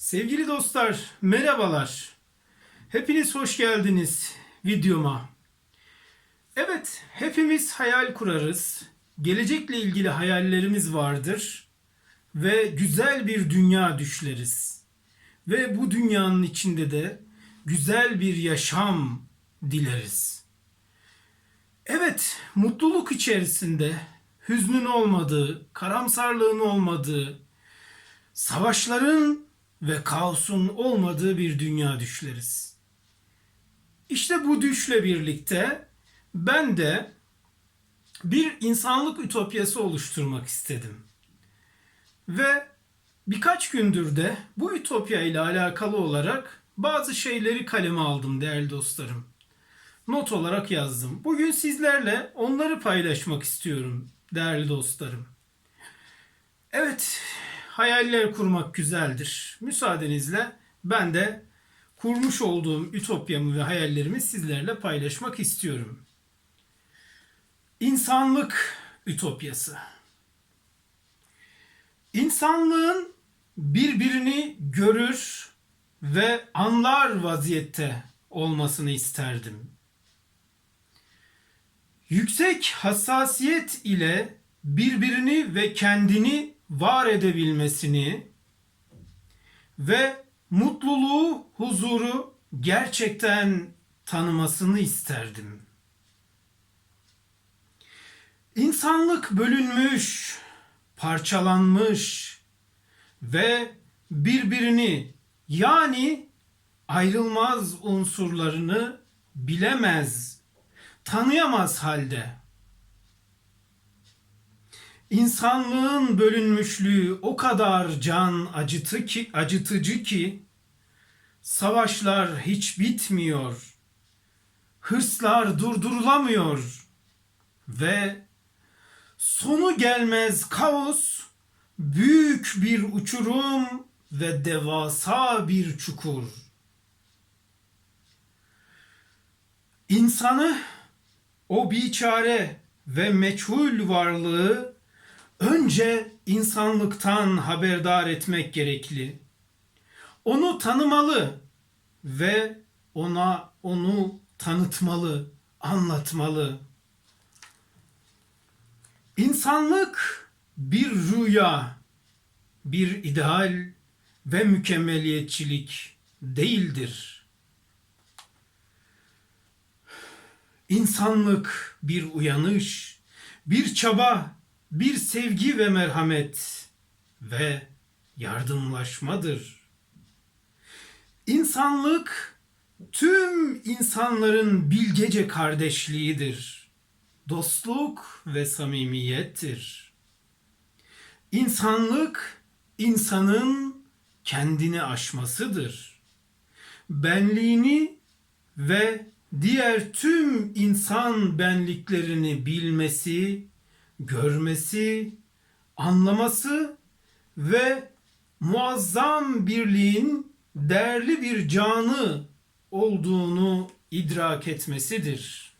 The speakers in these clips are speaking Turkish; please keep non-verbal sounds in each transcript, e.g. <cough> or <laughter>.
Sevgili dostlar, merhabalar. Hepiniz hoş geldiniz videoma. Evet, hepimiz hayal kurarız. Gelecekle ilgili hayallerimiz vardır ve güzel bir dünya düşleriz. Ve bu dünyanın içinde de güzel bir yaşam dileriz. Evet, mutluluk içerisinde hüznün olmadığı, karamsarlığın olmadığı, savaşların ve kaosun olmadığı bir dünya düşleriz. İşte bu düşle birlikte ben de bir insanlık ütopyası oluşturmak istedim. Ve birkaç gündür de bu ütopya ile alakalı olarak bazı şeyleri kaleme aldım değerli dostlarım. Not olarak yazdım. Bugün sizlerle onları paylaşmak istiyorum değerli dostlarım. Evet, hayaller kurmak güzeldir. Müsaadenizle ben de kurmuş olduğum ütopyamı ve hayallerimi sizlerle paylaşmak istiyorum. İnsanlık ütopyası. İnsanlığın birbirini görür ve anlar vaziyette olmasını isterdim. Yüksek hassasiyet ile birbirini ve kendini var edebilmesini ve mutluluğu, huzuru gerçekten tanımasını isterdim. İnsanlık bölünmüş, parçalanmış ve birbirini yani ayrılmaz unsurlarını bilemez, tanıyamaz halde İnsanlığın bölünmüşlüğü o kadar can acıtı ki, acıtıcı ki savaşlar hiç bitmiyor. Hırslar durdurulamıyor ve sonu gelmez kaos büyük bir uçurum ve devasa bir çukur. İnsanı o biçare ve meçhul varlığı önce insanlıktan haberdar etmek gerekli. Onu tanımalı ve ona onu tanıtmalı, anlatmalı. İnsanlık bir rüya, bir ideal ve mükemmeliyetçilik değildir. İnsanlık bir uyanış, bir çaba, bir sevgi ve merhamet ve yardımlaşmadır. İnsanlık tüm insanların bilgece kardeşliğidir. Dostluk ve samimiyettir. İnsanlık insanın kendini aşmasıdır. Benliğini ve diğer tüm insan benliklerini bilmesi görmesi, anlaması ve muazzam birliğin değerli bir canı olduğunu idrak etmesidir.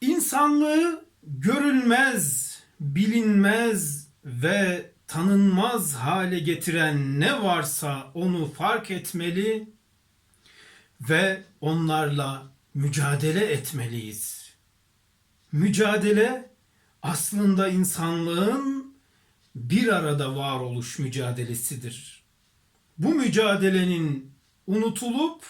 İnsanlığı görülmez, bilinmez ve tanınmaz hale getiren ne varsa onu fark etmeli ve onlarla mücadele etmeliyiz. Mücadele aslında insanlığın bir arada varoluş mücadelesidir. Bu mücadelenin unutulup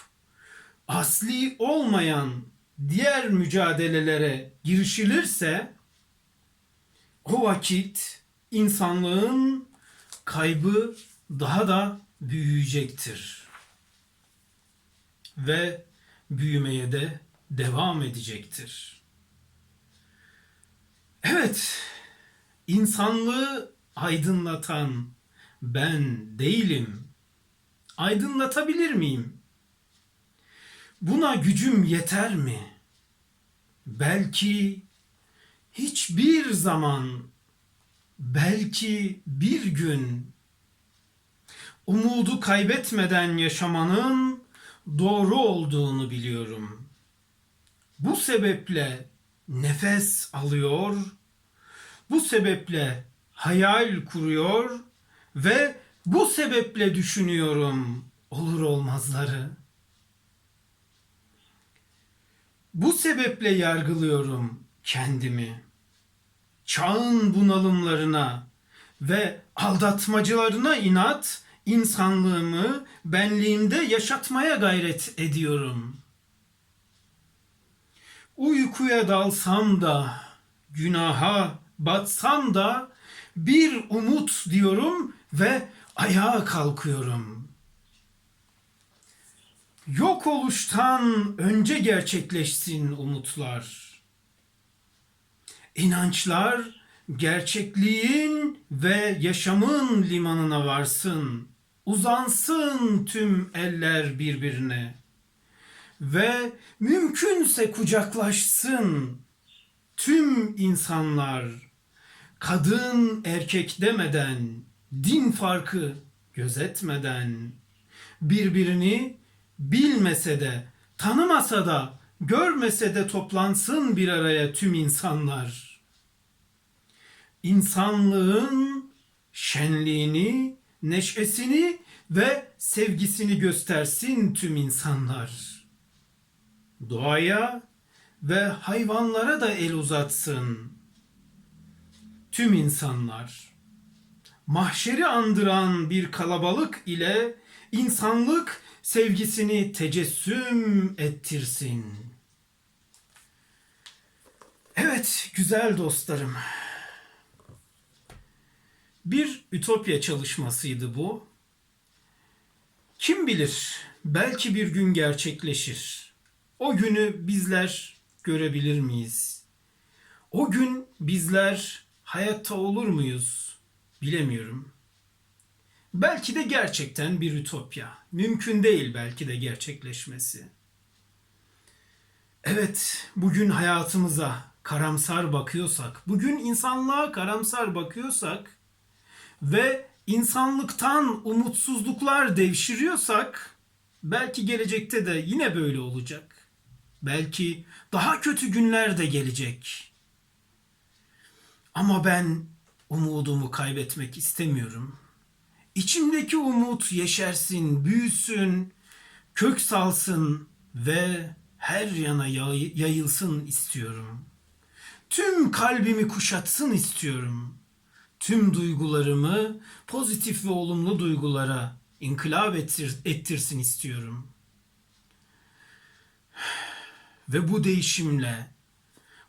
asli olmayan diğer mücadelelere girişilirse o vakit insanlığın kaybı daha da büyüyecektir. Ve büyümeye de devam edecektir. Evet, insanlığı aydınlatan ben değilim. Aydınlatabilir miyim? Buna gücüm yeter mi? Belki hiçbir zaman belki bir gün umudu kaybetmeden yaşamanın doğru olduğunu biliyorum. Bu sebeple nefes alıyor. Bu sebeple hayal kuruyor ve bu sebeple düşünüyorum olur olmazları. Bu sebeple yargılıyorum kendimi. Çağın bunalımlarına ve aldatmacılarına inat insanlığımı benliğimde yaşatmaya gayret ediyorum. Uykuya dalsam da, günaha batsam da bir umut diyorum ve ayağa kalkıyorum. Yok oluştan önce gerçekleşsin umutlar. İnançlar gerçekliğin ve yaşamın limanına varsın. Uzansın tüm eller birbirine. Ve mümkünse kucaklaşsın tüm insanlar. Kadın erkek demeden din farkı gözetmeden. Birbirini bilmese de tanımasa da görmese de toplansın bir araya tüm insanlar insanlığın şenliğini neşesini ve sevgisini göstersin tüm insanlar doğaya ve hayvanlara da el uzatsın tüm insanlar. Mahşeri andıran bir kalabalık ile insanlık sevgisini tecessüm ettirsin. Evet güzel dostlarım. Bir ütopya çalışmasıydı bu. Kim bilir belki bir gün gerçekleşir. O günü bizler görebilir miyiz? O gün bizler hayatta olur muyuz? Bilemiyorum. Belki de gerçekten bir ütopya. Mümkün değil belki de gerçekleşmesi. Evet, bugün hayatımıza karamsar bakıyorsak, bugün insanlığa karamsar bakıyorsak ve insanlıktan umutsuzluklar devşiriyorsak belki gelecekte de yine böyle olacak. Belki daha kötü günler de gelecek. Ama ben umudumu kaybetmek istemiyorum. İçimdeki umut yeşersin, büyüsün, kök salsın ve her yana yay- yayılsın istiyorum. Tüm kalbimi kuşatsın istiyorum. Tüm duygularımı pozitif ve olumlu duygulara inkılap ettir, ettirsin istiyorum. Ve bu değişimle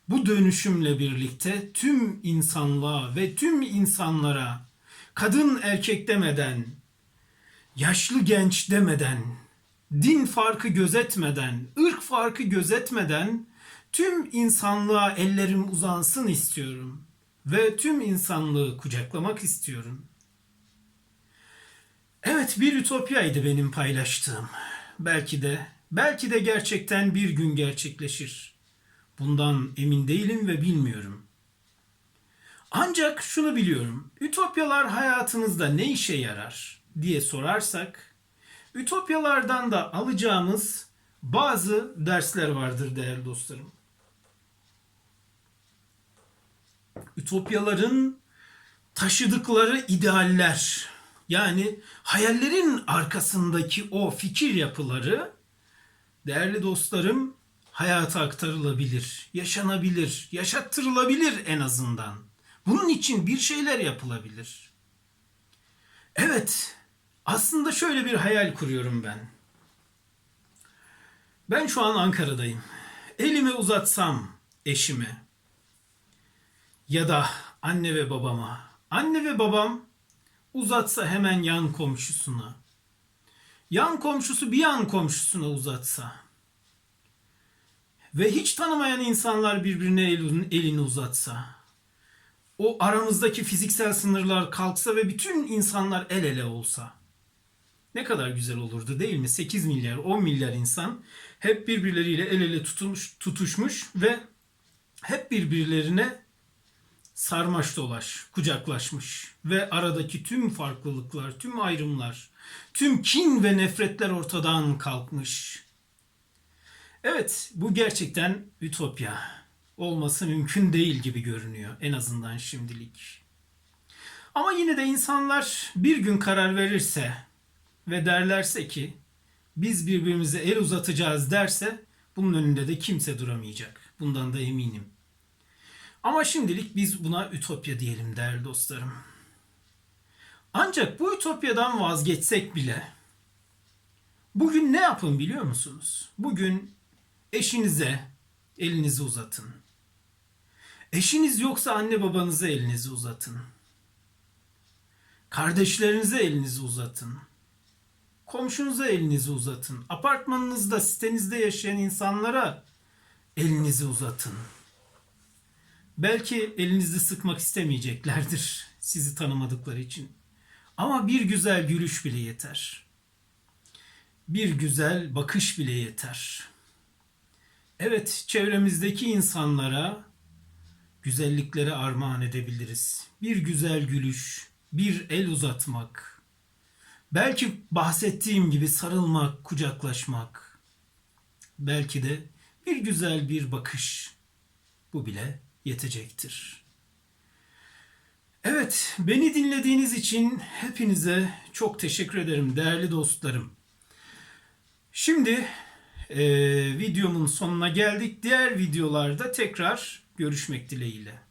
bu dönüşümle birlikte tüm insanlığa ve tüm insanlara kadın erkek demeden, yaşlı genç demeden, din farkı gözetmeden, ırk farkı gözetmeden tüm insanlığa ellerim uzansın istiyorum ve tüm insanlığı kucaklamak istiyorum. Evet bir ütopyaydı benim paylaştığım. Belki de belki de gerçekten bir gün gerçekleşir. Bundan emin değilim ve bilmiyorum. Ancak şunu biliyorum. Ütopyalar hayatınızda ne işe yarar diye sorarsak, ütopyalardan da alacağımız bazı dersler vardır değerli dostlarım. Ütopyaların taşıdıkları idealler, yani hayallerin arkasındaki o fikir yapıları değerli dostlarım hayata aktarılabilir, yaşanabilir, yaşattırılabilir en azından. Bunun için bir şeyler yapılabilir. Evet, aslında şöyle bir hayal kuruyorum ben. Ben şu an Ankara'dayım. Elimi uzatsam eşime ya da anne ve babama. Anne ve babam uzatsa hemen yan komşusuna. Yan komşusu bir yan komşusuna uzatsa ve hiç tanımayan insanlar birbirine elini, uzatsa, o aramızdaki fiziksel sınırlar kalksa ve bütün insanlar el ele olsa, ne kadar güzel olurdu değil mi? 8 milyar, 10 milyar insan hep birbirleriyle el ele tutmuş, tutuşmuş ve hep birbirlerine sarmaş dolaş, kucaklaşmış ve aradaki tüm farklılıklar, tüm ayrımlar, tüm kin ve nefretler ortadan kalkmış. Evet, bu gerçekten ütopya. olması mümkün değil gibi görünüyor en azından şimdilik. Ama yine de insanlar bir gün karar verirse ve derlerse ki biz birbirimize el uzatacağız derse bunun önünde de kimse duramayacak. Bundan da eminim. Ama şimdilik biz buna ütopya diyelim değerli dostlarım. Ancak bu ütopyadan vazgeçsek bile bugün ne yapın biliyor musunuz? Bugün eşinize elinizi uzatın. Eşiniz yoksa anne babanıza elinizi uzatın. Kardeşlerinize elinizi uzatın. Komşunuza elinizi uzatın. Apartmanınızda, sitenizde yaşayan insanlara elinizi uzatın. Belki elinizi sıkmak istemeyeceklerdir <laughs> sizi tanımadıkları için. Ama bir güzel gülüş bile yeter. Bir güzel bakış bile yeter. Evet, çevremizdeki insanlara güzellikleri armağan edebiliriz. Bir güzel gülüş, bir el uzatmak. Belki bahsettiğim gibi sarılmak, kucaklaşmak. Belki de bir güzel bir bakış. Bu bile yetecektir. Evet, beni dinlediğiniz için hepinize çok teşekkür ederim değerli dostlarım. Şimdi e, videomun sonuna geldik. Diğer videolarda tekrar görüşmek dileğiyle.